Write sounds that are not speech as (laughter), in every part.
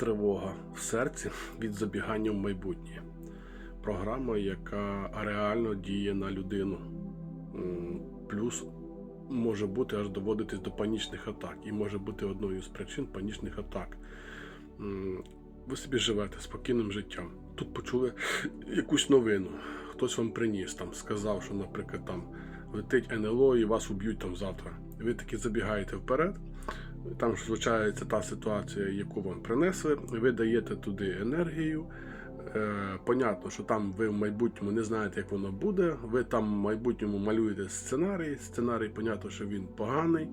тривога в серці від забігання в майбутнє. Програма, яка реально діє на людину. Плюс може бути аж доводитись до панічних атак. І може бути одною з причин панічних атак. Ви собі живете спокійним життям. Тут почули (sniffs) якусь новину. Хтось вам приніс, там сказав, що, наприклад, там летить НЛО і вас уб'ють там завтра. Ви таки забігаєте вперед. Там ж та ситуація, яку вам принесли. Ви даєте туди енергію. Е, понятно, що там ви в майбутньому не знаєте, як воно буде. Ви там в майбутньому малюєте сценарій. Сценарій, понятно, що він поганий,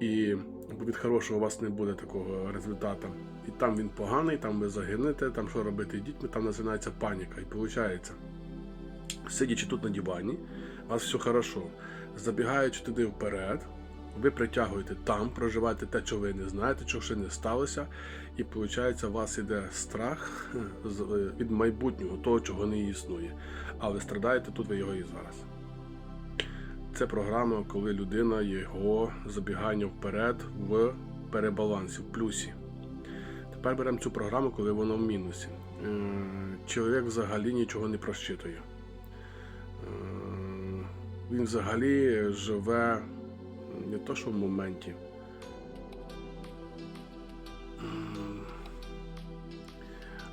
і від хорошого у вас не буде такого результату. І там він поганий, там ви загинете, там що робити з дітьми, там починається паніка. І виходить, сидячи тут на дивані, у вас все хорошо. Забігаючи туди вперед, ви притягуєте там, проживаєте те, що ви не знаєте, що ще не сталося, і виходить, у вас іде страх е, від майбутнього, того, чого не існує. Але страдаєте тут ви його і зараз. Це програма, коли людина його забігання вперед в перебалансі, в плюсі. Тепер беремо цю програму, коли воно в мінусі. Е, Чоловік взагалі нічого не просчитує. Е, Він взагалі живе не то, що в моменті.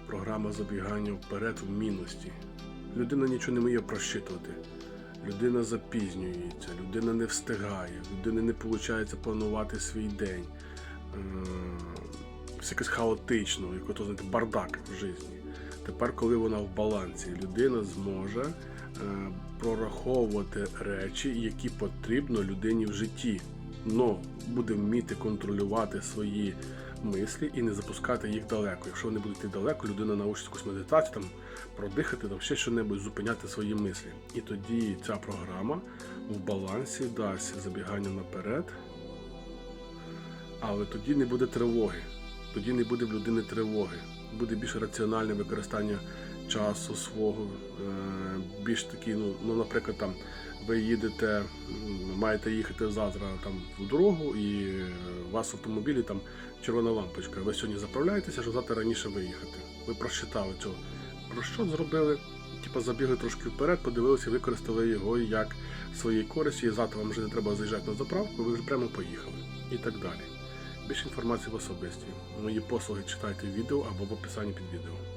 Програма забігання вперед в мінусі. Людина нічого не вміє просчитувати. Людина запізнюється, людина не встигає, людина не виходить планувати свій день. Все якось хаотично, як ото знаєте, бардак в житті. Тепер, коли вона в балансі, людина зможе е, прораховувати речі, які потрібно людині в житті. Но буде вміти контролювати свої мислі і не запускати їх далеко. Якщо вони будуть йти далеко, людина научиться якусь медитацію, там продихати, там ще що-небудь, зупиняти свої мислі. І тоді ця програма в балансі дасть забігання наперед, але тоді не буде тривоги, тоді не буде в людини тривоги, буде більш раціональне використання часу свого, е, більш такі, ну, ну, наприклад, там ви їдете, маєте їхати завтра там в дорогу, і е, у вас в автомобілі там червона лампочка. Ви сьогодні заправляєтеся, щоб завтра раніше виїхати. Ви просчитали цього. Про що зробили? Типа забігли трошки вперед, подивилися, використали його як своїй користі, і завтра вам вже не треба заїжджати на заправку, ви вже прямо поїхали. І так далі. Більше інформації в особисті. Мої послуги читайте в відео або в описанні під відео.